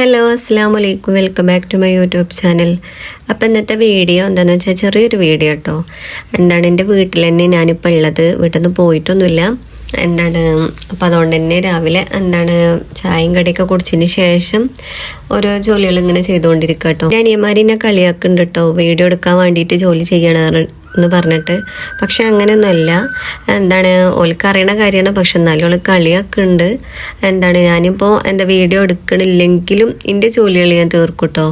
Hello അസ്സാം വലൈക്കും welcome back to my YouTube channel. അപ്പം ഇന്നത്തെ വീഡിയോ എന്താണെന്ന് വെച്ചാൽ ചെറിയൊരു വീഡിയോ കേട്ടോ എന്താണ് എന്റെ വീട്ടിൽ തന്നെ ഞാനിപ്പോൾ ഉള്ളത്. വീട്ടിൽ നിന്ന് പോയിട്ടൊന്നുമില്ല. എന്താണ് അപ്പം അതുകൊണ്ട് തന്നെ രാവിലെ എന്താണ് ചായയും കടിയൊക്കെ കുടിച്ചതിന് ശേഷം ഓരോ ജോലികൾ ഇങ്ങനെ ചെയ്തുകൊണ്ടിരിക്കുക കേട്ടോ അനിയന്മാരിനെ കളിയാക്കുന്നുണ്ട് കേട്ടോ വീഡിയോ എടുക്കാൻ വേണ്ടിയിട്ട് ജോലി ചെയ്യണം എന്ന് പറഞ്ഞിട്ട്. പക്ഷെ അങ്ങനെയൊന്നുമല്ല. എന്താണ് ഓൾക്ക് അറിയണ കാര്യമാണ്. പക്ഷെ എന്നാലും ഓൾ ഉണ്ട്. എന്താണ് ഞാനിപ്പോൾ എന്റെ വീഡിയോ എടുക്കണില്ലെങ്കിലും എന്റെ ജോലികൾ ഞാൻ തീർക്കൂട്ടോ.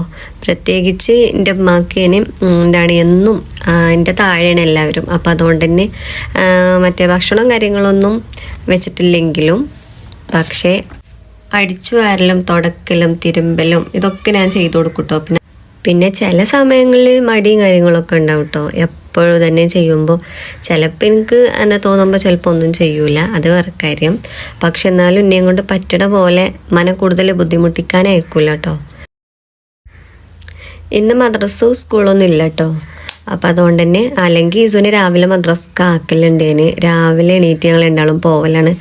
പ്രത്യേകിച്ച് എന്റെ അമ്മാക്കേന് എന്താണ് എന്നും എന്റെ താഴെയാണ് എല്ലാവരും. അപ്പോൾ അതുകൊണ്ട് തന്നെ മറ്റേ ഭക്ഷണം കാര്യങ്ങളൊന്നും വെച്ചിട്ടില്ലെങ്കിലും പക്ഷേ അടിച്ചു വാരലും തുടക്കലും തിരുമ്പലും ഇതൊക്കെ ഞാൻ ചെയ്തു കൊടുക്കൂട്ടോ പിന്നെ പിന്നെ ചില സമയങ്ങളിൽ മടിയും കാര്യങ്ങളൊക്കെ ഉണ്ടാവും കേട്ടോ. എപ്പോഴും തന്നെ ചെയ്യുമ്പോൾ ചിലപ്പോൾ എനിക്ക് എന്താ തോന്നുമ്പോൾ ചിലപ്പോൾ ഒന്നും ചെയ്യൂല. അത് വേറെ കാര്യം. പക്ഷെ എന്നാലും എന്നെയും കൊണ്ട് പറ്റണ പോലെ മന കൂടുതൽ ബുദ്ധിമുട്ടിക്കാൻ അയക്കൂല കേട്ടോ ഇന്ന് മദ്രസോ സ്കൂളൊന്നും ഇല്ല കേട്ടോ അപ്പം അതുകൊണ്ട് തന്നെ അല്ലെങ്കിൽ ഇസുവിന് രാവിലെ മദ്രസ് ആക്കലുണ്ടേന്. രാവിലെ എണീറ്റ് ഞങ്ങൾ രണ്ടാളും പോവലാണ്.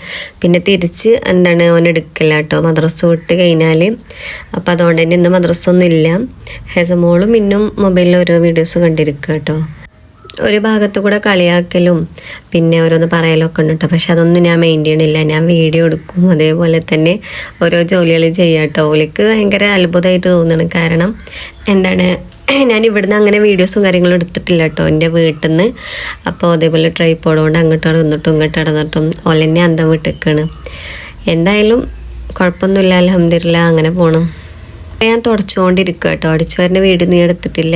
പിന്നെ തിരിച്ച് എന്താണ് ഓൻ എടുക്കില്ല കേട്ടോ മദ്രസ് വിട്ട് കഴിഞ്ഞാൽ അപ്പം അതുകൊണ്ട് തന്നെ ഇന്ന് മദ്രസ ഒന്നും ഇല്ല. ഹെസമോളും ഇന്നും മൊബൈലിൽ ഓരോ വീഡിയോസ് കണ്ടിരിക്കുക കേട്ടോ ഒരു ഭാഗത്ത് കൂടെ കളിയാക്കലും പിന്നെ ഓരോന്ന് പറയലൊക്കെ ഉണ്ട് പക്ഷെ അതൊന്നും ഞാൻ മെയിന്റെയിൻ ചെയ്യണില്ല. ഞാൻ വീഡിയോ എടുക്കും. അതേപോലെ തന്നെ ഓരോ ജോലികൾ ചെയ്യാം കേട്ടോ ഓലിക്ക് ഭയങ്കര അത്ഭുതമായിട്ട് തോന്നുന്നു കാരണം എന്താണ് ഞാൻ ഇവിടുന്ന് അങ്ങനെ വീഡിയോസും കാര്യങ്ങളും എടുത്തിട്ടില്ല കേട്ടോ എന്റെ വീട്ടിൽ നിന്ന് അപ്പോൾ അതേപോലെ ട്രൈപ്പോഡ് കൊണ്ട് അങ്ങോട്ടും ഇങ്ങോട്ടും ഇങ്ങോട്ട് നടന്നിട്ടും ഓലെന്നെ അന്തം വിട്ടേക്കാണ്. എന്തായാലും കുഴപ്പമൊന്നുമില്ല. അലഹമില്ല അങ്ങനെ പോകണം ഞാൻ തുടച്ചുകൊണ്ടിരിക്കുക കേട്ടോ അടിച്ചുവരുന്ന വീട് നീ എടുത്തിട്ടില്ല.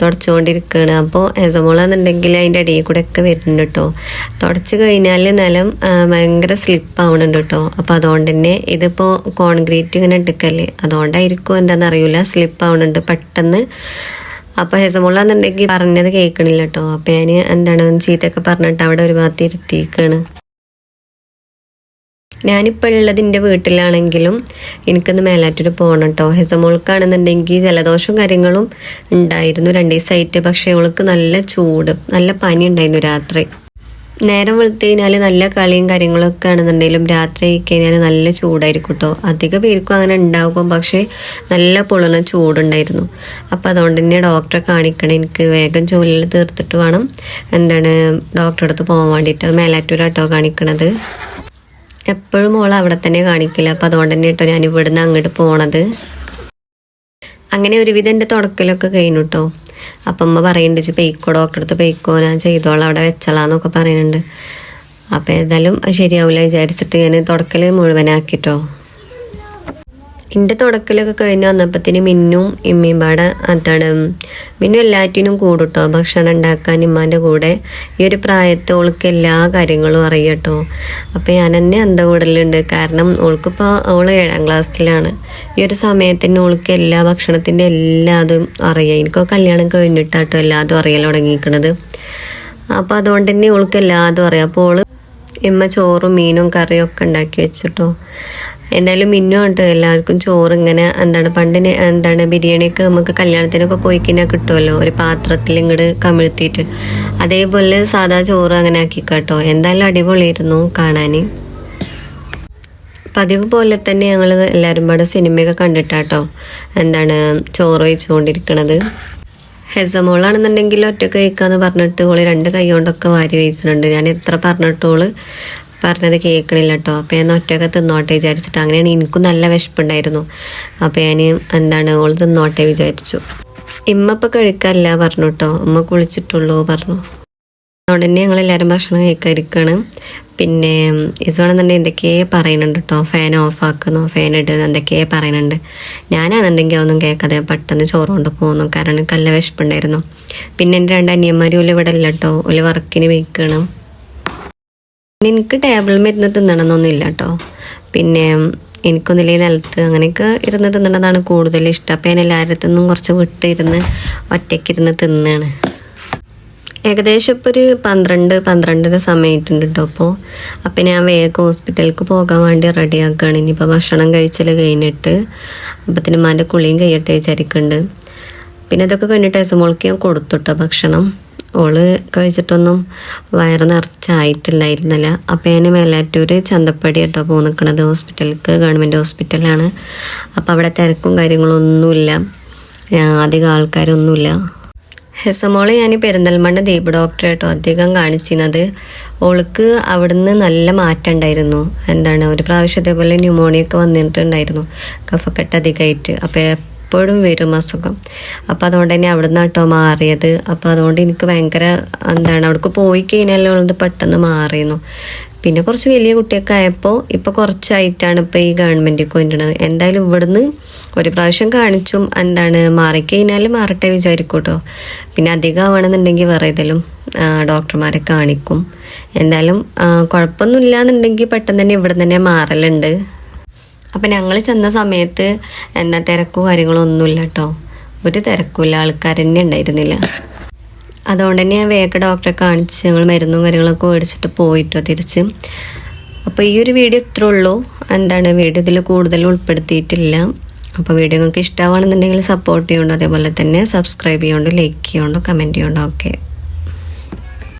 തുടച്ചുകൊണ്ടിരിക്കുകയാണ് അപ്പോൾ എസമോളാന്നുണ്ടെങ്കിൽ അതിന്റെ അടിയിൽ കൂടെ ഒക്കെ വരുന്നുണ്ട് കേട്ടോ തുടച്ച് കഴിഞ്ഞാൽ നിലം ഭയങ്കര സ്ലിപ്പ് ആവണുണ്ട് കേട്ടോ അപ്പോൾ അതുകൊണ്ട് തന്നെ ഇതിപ്പോൾ കോൺക്രീറ്റ് ഇങ്ങനെ എടുക്കല്ലേ. അതുകൊണ്ടായിരിക്കും എന്താണെന്ന് അറിയില്ല സ്ലിപ്പ് ആവണുണ്ട് പെട്ടെന്ന്. അപ്പോൾ ഹെസമോളെന്നുണ്ടെങ്കിൽ പറഞ്ഞത് കേൾക്കണില്ല കേട്ടോ അപ്പോൾ ഞാൻ എന്താണ് ചീത്തയൊക്കെ പറഞ്ഞിട്ട് അവിടെ ഒരു ഭാഗത്ത് ഇരുത്തിയിരിക്കുകയാണ് ഞാനിപ്പോൾ ഉള്ളത് എന്റെ വീട്ടിലാണെങ്കിലും എനിക്കൊന്ന് മേലാറ്റൂർ പോകണം കേട്ടോ ഹെസമോൾക്കാണെന്നുണ്ടെങ്കിൽ ജലദോഷവും കാര്യങ്ങളും ഉണ്ടായിരുന്നു രണ്ട് ദിവസമായിട്ട് പക്ഷേ അവൾക്ക് നല്ല ചൂട് നല്ല പനി ഉണ്ടായിരുന്നു രാത്രി. നേരം വെളുത്ത് കഴിഞ്ഞാൽ നല്ല കളിയും കാര്യങ്ങളൊക്കെ ആണെന്നുണ്ടെങ്കിലും രാത്രി കഴിഞ്ഞാൽ നല്ല ചൂടായിരിക്കും കേട്ടോ അധിക പേർക്കും അങ്ങനെ ഉണ്ടാകും പക്ഷേ നല്ല പൊളണ ചൂടുണ്ടായിരുന്നു. അപ്പം അതുകൊണ്ട് തന്നെ ഡോക്ടറെ കാണിക്കണം എനിക്ക് വേഗം ജോലിയിൽ തീർത്തിട്ട് വേണം. എന്താണ് ഡോക്ടറെ അടുത്ത് പോകാൻ വേണ്ടിയിട്ട് മേലാറ്റൂരാട്ടോ കാണിക്കണത്. എപ്പോഴും മോൾ അവിടെ തന്നെ കാണിക്കില്ല. അപ്പം അതുകൊണ്ട് തന്നെ കേട്ടോ ഞാൻ ഇവിടുന്ന് അങ്ങോട്ട് പോണത്. അങ്ങനെ ഒരുവിധം എന്റെ തുടക്കലൊക്കെ കഴിഞ്ഞു കേട്ടോ അപ്പം അമ്മ പറയുന്നുണ്ട് ഇജ്ജ് പെയ്ക്കോ ഡോക്ടറെടുത്ത് പെയ്ക്കോ ഞാൻ ചെയ്തോളാം അവിടെ വെച്ചോളാന്നൊക്കെ പറയുന്നുണ്ട്. അപ്പം ഏതായാലും ശരിയാവില്ല വിചാരിച്ചിട്ട് ഞാൻ തുടക്കൽ മുഴുവനാക്കിട്ടോ. എന്റെ തുടക്കലൊക്കെ കഴിഞ്ഞ് വന്നപ്പത്തിന് മിന്നും ഇമ്മയും പാടെ അതാണ് മിന്നു എല്ലാറ്റിനും കൂടുട്ടോ ഭക്ഷണം ഉണ്ടാക്കാൻ ഇമ്മാന്റെ കൂടെ. ഈ ഒരു പ്രായത്തെ ഓൾക്ക് എല്ലാ കാര്യങ്ങളും അറിയാം കേട്ടോ. അപ്പം ഞാൻ തന്നെ എന്താ കൂടലുണ്ട്. കാരണം ഓൾക്കിപ്പോൾ അവൾ ഏഴാം ക്ലാസ്സിലാണ്. ഈ ഒരു സമയത്തിന് ഓൾക്ക് എല്ലാ ഭക്ഷണത്തിന്റെ എല്ലാതും അറിയാം. എനിക്കോ കല്യാണം കഴിഞ്ഞിട്ടാട്ടോ എല്ലാതും അറിയാൻ തുടങ്ങിയിരിക്കണത്. അപ്പോൾ അതുകൊണ്ട് തന്നെ ഓൾക്ക് എല്ലാതും അറിയാം. അപ്പോൾ ഓൾ ഇമ്മ ചോറും മീനും കറിയും ഒക്കെ ഉണ്ടാക്കി വെച്ചിട്ടോ. എന്തായാലും മിന്നു ഉണ്ട് എല്ലാവർക്കും ചോറ് ഇങ്ങനെ എന്താണ് പണ്ടിന് എന്താണ് ബിരിയാണിയൊക്കെ നമുക്ക് കല്യാണത്തിനൊക്കെ പോയി കഴിഞ്ഞാൽ കിട്ടുമല്ലോ? ഒരു പാത്രത്തിൽ ഇങ്ങോട്ട് കമിഴ്ത്തിയിട്ട്. അതേപോലെ സാധാ ചോറ് അങ്ങനെ ആക്കി കേട്ടോ എന്തായാലും അടിപൊളിയായിരുന്നു കാണാൻ പതിവ് പോലെ തന്നെ ഞങ്ങൾ എല്ലാവരും പാടെ സിനിമയൊക്കെ കണ്ടിട്ടാട്ടോ. എന്താണ് ചോറ് വെച്ചുകൊണ്ടിരിക്കണത്. ഹെസമോളാണെന്നുണ്ടെങ്കിൽ ഒറ്റ കഴിക്കാന്ന് പറഞ്ഞിട്ട് ഓൾ രണ്ട് കൈ കൊണ്ടൊക്കെ വാരി വെച്ചിട്ടുണ്ട്. ഞാൻ എത്ര പറഞ്ഞിട്ട് ഓൾ പറഞ്ഞത് കേൾക്കണില്ല കേട്ടോ അപ്പോൾ ഞാൻ ഒറ്റയ്ക്ക് തിന്നോട്ടെ വിചാരിച്ചിട്ട് അങ്ങനെയാണ് എനിക്കും നല്ല വിശപ്പുണ്ടായിരുന്നു. അപ്പോൾ ഞാൻ എന്താണ് ഓൾ തിന്നോട്ടെ വിചാരിച്ചു. ഇമ്മ ഇപ്പം കഴിക്കാറില്ല പറഞ്ഞു കേട്ടോ ഉമ്മ കുളിച്ചിട്ടുള്ളൂ പറഞ്ഞു. ഞങ്ങൾ എല്ലാവരും ഭക്ഷണം കഴിക്കാതിരിക്കുകയാണ് പിന്നെ ഇസോണെന്നുണ്ടെങ്കിൽ എന്തൊക്കെയേ പറയുന്നുണ്ട് കേട്ടോ ഫാൻ ഓഫ് ആക്കുന്നു ഫാൻ ഇട്ടത് എന്തൊക്കെയേ പറയുന്നുണ്ട്. ഞാനാണെന്നുണ്ടെങ്കിൽ അതൊന്നും കേൾക്കാതെ പെട്ടെന്ന് ചോറ് കൊണ്ട് പോകുന്നു. കാരണം കല്ല വിശപ്പുണ്ടായിരുന്നു. പിന്നെ എന്റെ രണ്ട് അനിയന്മാരും ഓൽ ഇവിടെ ഇല്ല കേട്ടോ ഒരു വർക്കിന് വെക്കണം എനിക്ക് ടേബിളിൽ മരുന്ന് തിന്നണമെന്നൊന്നുമില്ല കേട്ടോ പിന്നെ എനിക്കൊന്നില്ലേ നിലത്ത് അങ്ങനെയൊക്കെ ഇരുന്ന് തിന്നണതാണ് കൂടുതൽ ഇഷ്ടം. അപ്പം ഞാൻ എല്ലാവരുടെ നിന്നും കുറച്ച് വിട്ടിരുന്ന് ഒറ്റയ്ക്കിരുന്ന് തിന്നാണ്. ഏകദേശം ഇപ്പോൾ ഒരു പന്ത്രണ്ട് പന്ത്രണ്ടര സമയമായിട്ടുണ്ട് കേട്ടോ അപ്പോൾ അപ്പം ഞാൻ വേഗം ഹോസ്പിറ്റലിലേക്ക് പോകാൻ വേണ്ടി റെഡി ആക്കുകയാണ്. ഇനിയിപ്പോൾ ഭക്ഷണം കഴിച്ചൽ കഴിഞ്ഞിട്ട് അപ്പത്തിന് മാന്റെ കുളിയും കഴിയട്ടെ വിചാരിക്കുന്നുണ്ട് പിന്നെ ഇതൊക്കെ കഴിഞ്ഞിട്ട് എസുമോൾക്ക് ഞാൻ കൊടുത്തു കേട്ടോ ഭക്ഷണം. ഓൾ കഴിച്ചിട്ടൊന്നും വയറ് നിറച്ചായിട്ടില്ലായിരുന്നില്ല. അപ്പം ഞാൻ മേലാറ്റൂർ ചന്തപ്പടി കേട്ടോ പോകുന്ന നിൽക്കണത് ഹോസ്പിറ്റലിലേക്ക് ഗവൺമെന്റ് ഹോസ്പിറ്റലാണ്. അപ്പം അവിടെ തിരക്കും കാര്യങ്ങളൊന്നുമില്ല. അധികം ആൾക്കാരൊന്നുമില്ല. ഹെസമോൾ ഞാൻ പെരിന്തൽമണ്ണ ദീപ് ഡോക്ടറെ കേട്ടോ അധികം കാണിച്ചിരുന്നത്. ഓൾക്ക് അവിടുന്ന് നല്ല മാറ്റം ഉണ്ടായിരുന്നു. എന്താണ് ഒരു പ്രാവശ്യം ഇതേപോലെ ന്യൂമോണിയൊക്കെ വന്നിട്ടുണ്ടായിരുന്നു. കഫക്കെട്ട് അധികമായിട്ട്. അപ്പോൾ എപ്പോഴും വരും അസുഖം. അപ്പോൾ അതുകൊണ്ട് തന്നെ അവിടുന്ന് കേട്ടോ മാറിയത്. അപ്പോൾ അതുകൊണ്ട് എനിക്ക് ഭയങ്കര എന്താണ് അവിടേക്ക് പോയി കഴിഞ്ഞാലോ ഉള്ളത് പെട്ടെന്ന് മാറിയിരുന്നു. പിന്നെ കുറച്ച് വലിയ കുട്ടിയൊക്കെ ആയപ്പോൾ ഇപ്പോൾ കുറച്ചായിട്ടാണ് ഇപ്പോൾ ഈ ഗവൺമെന്റിൽ കൊണ്ടുവരുന്നത്. എന്തായാലും ഇവിടുന്ന് ഒരു പ്രാവശ്യം കാണിച്ചും എന്താണ് മാറിക്കഴിഞ്ഞാൽ മാറട്ടെ വിചാരിക്കും കേട്ടോ. പിന്നെ അധികം ആവണമെന്നുണ്ടെങ്കിൽ വേറെ ഏതെങ്കിലും ഡോക്ടർമാരെ കാണിക്കും. എന്തായാലും കുഴപ്പമൊന്നുമില്ല എന്നുണ്ടെങ്കിൽ പെട്ടെന്ന് തന്നെ ഇവിടെ തന്നെ മാറലുണ്ട്. അപ്പം ഞങ്ങൾ ചെന്ന സമയത്ത് എന്താ തിരക്കും കാര്യങ്ങളും ഒന്നുമില്ല കേട്ടോ ഒരു തിരക്കുമില്ല ആൾക്കാർ തന്നെ ഉണ്ടായിരുന്നില്ല. അതുകൊണ്ട് തന്നെ ഞാൻ വേഗം ഡോക്ടറെ കാണിച്ച് ഞങ്ങൾ മരുന്നും കാര്യങ്ങളൊക്കെ മേടിച്ചിട്ട് പോയിട്ടോ തിരിച്ച്. അപ്പോൾ ഈ ഒരു വീഡിയോ ഇത്രേ ഉള്ളൂ. എന്താണ് വീഡിയോ ഇതിൽ കൂടുതൽ ഉൾപ്പെടുത്തിയിട്ടില്ല. അപ്പോൾ വീഡിയോ നിങ്ങൾക്ക് ഇഷ്ടമാണെന്നുണ്ടെങ്കിൽ സപ്പോർട്ട് ചെയ്യുന്നുണ്ടോ അതേപോലെ തന്നെ സബ്സ്ക്രൈബ് ചെയ്യുന്നുണ്ടോ ലൈക്ക് ചെയ്യുന്നുണ്ടോ കമന്റ് ചെയ്യുന്നുണ്ടോ ഓക്കെ